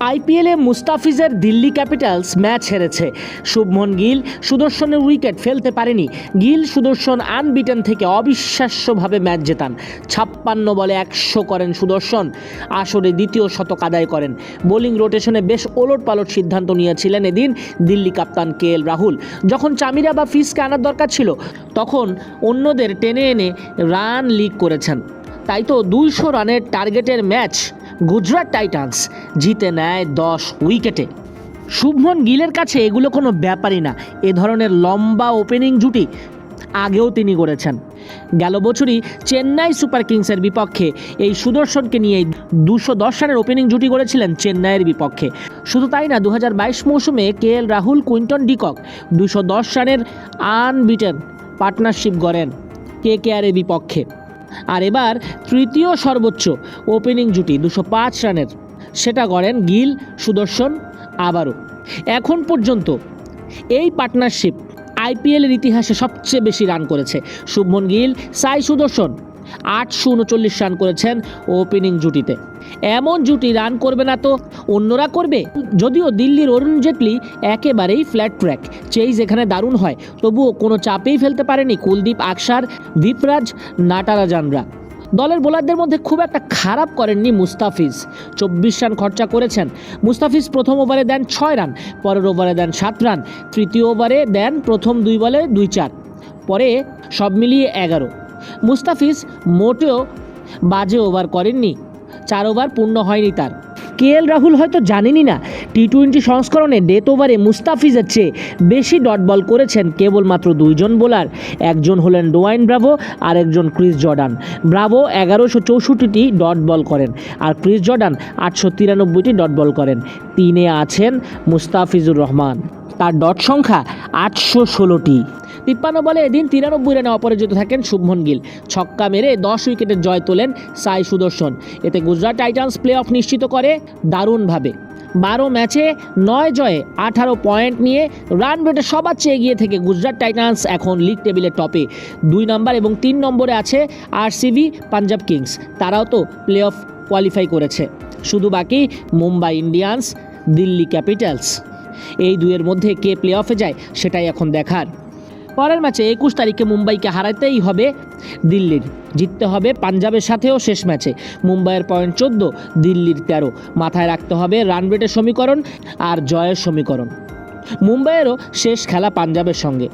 আইপিএলে মুস্তাফিজের Delhi Capitals match হেরেছে। শুভমন গিল সুদর্শনের উইকেট ফেলতে পারেনি। গিল সুদর্শন আনবিটেন থেকে অবিশ্বাস্যভাবে ম্যাচ জেতান। ছাপ্পান্ন বলে একশো করেন সুদর্শন। আসরে দ্বিতীয় শতক আদায় করেন। বোলিং রোটেশনে বেশ ওলট পালট সিদ্ধান্ত নিয়েছিলেন এদিন দিল্লি কাপ্তান কে এল রাহুল। যখন চামিরা বা ফিসকে আনার দরকার ছিল, তখন অন্যদের টেনে এনে রান লিক করেছেন। তাই তো দুইশো রানের টার্গেটের ম্যাচ গুজরাট টাইটান্স জিতে নেয় দশ উইকেটে। শুভমন গিলের কাছে এগুলো কোনো ব্যাপারই না। এ ধরনের লম্বা ওপেনিং জুটি আগেও তিনি করেছেন। গেল বছরই চেন্নাই সুপার কিংসের বিপক্ষে এই সুদর্শনকে নিয়ে দুশো দশ রানের ওপেনিং জুটি করেছিলেন চেন্নাইয়ের বিপক্ষে। শুধু তাই না দু হাজার বাইশ মৌসুমে K L Rahul, Quinton de Kock দুশো দশ রানের আনবিটেন পার্টনারশিপ গড়েন কে কে আরের বিপক্ষে। আর এবার তৃতীয় সর্বোচ্চ ওপেনিং জুটি দুশো পাঁচ রানের। সেটা করেন গিল, সুদর্শন, আবারও। এখন পর্যন্ত এই পার্টনারশিপ আইপিএলের ইতিহাসে সবচেয়ে বেশি রান করেছে। শুভমন গিল, সাই সুদর্শন। আটশো উনচল্লিশ রান করেছেন ওপেনিং জুটিতে। এমন জুটি রান করবে না তো? অন্যরা করবে? যদিও দিল্লির অরুণ জেটলি একেবারেই ফ্ল্যাট ট্র্যাক চেইজ এখানে দারুণ হয়। তবুও কোনো চাপেই ফেলতে পারেনি কুলদীপ, আকসার, দীপরাজ, নাটারাজানরা। দলের বোলারদের মধ্যে খুব একটা খারাপ করেননি মুস্তাফিজ। চব্বিশ রান খরচা করেছেন। মুস্তাফিজ প্রথম ওভারে দেন ছয় রান, পরের ওভারে দেন সাত রান, তৃতীয় ওভারে দেন প্রথম দুই বলে দুই চার। পরে সব মিলিয়ে এগারো। মুস্তাফিজ মোটেও বাজে ওভার করেননি। চার ওভার পূর্ণ হয়নি তার। কে এল রাহুল হয়তো জানেনই না টি টোয়েন্টি সংস্করণে ডেথ ওভারে মুস্তাফিজের চেয়ে বেশি ডট বল করেছেন কেবলমাত্র দুইজন বোলার একজন হলেন ডোয়াইন ব্রাভো আর একজন ক্রিস জর্ডান। ব্রাভো এগারোশো চৌষট্টিটি ডট বল করেন আর ক্রিস জর্ডান আটশো তিরানব্বইটি ডট বল করেন। তিনে আছেন মুস্তাফিজুর রহমান। তার ডট সংখ্যা আটশো ষোলোটি। তিপ্পান্ন বলে এদিন তিরানব্বই রানে অপরাজিত থাকেন শুভমন গিল। ছক্কা মেরে দশ উইকেটের জয় তোলেন সাই সুদর্শন। এতে গুজরাট টাইটান্স প্লে অফ নিশ্চিত করে দারুণভাবে। বারো ম্যাচে নয় জয়ে আঠারো পয়েন্ট নিয়ে রান রেটে সবার চেয়ে এগিয়ে থেকে গুজরাট টাইটান্স এখন লিগ টেবিলের টপে দুই নম্বর এবং তিন নম্বরে আছে আরসিবি পাঞ্জাব কিংস তারাও তো প্লে অফ কোয়ালিফাই করেছে। শুধু বাকি মুম্বাই ইন্ডিয়ান্স দিল্লি ক্যাপিটালস এই দুইয়ের মধ্যে কে প্লে অফে যায় সেটাই এখন দেখার। পরের ম্যাচে একুশ তারিখে মুম্বাইকে হারাতেই হবে দিল্লির। জিততে হবে পাঞ্জাবের সাথেও শেষ ম্যাচে। মুম্বাইয়ের পয়েন্ট চোদ্দ, দিল্লির তেরো। মাথায় রাখতে হবে রান রেটের সমীকরণ আর জয়ের সমীকরণ। মুম্বাইয়েরও শেষ খেলা পাঞ্জাবের সঙ্গে।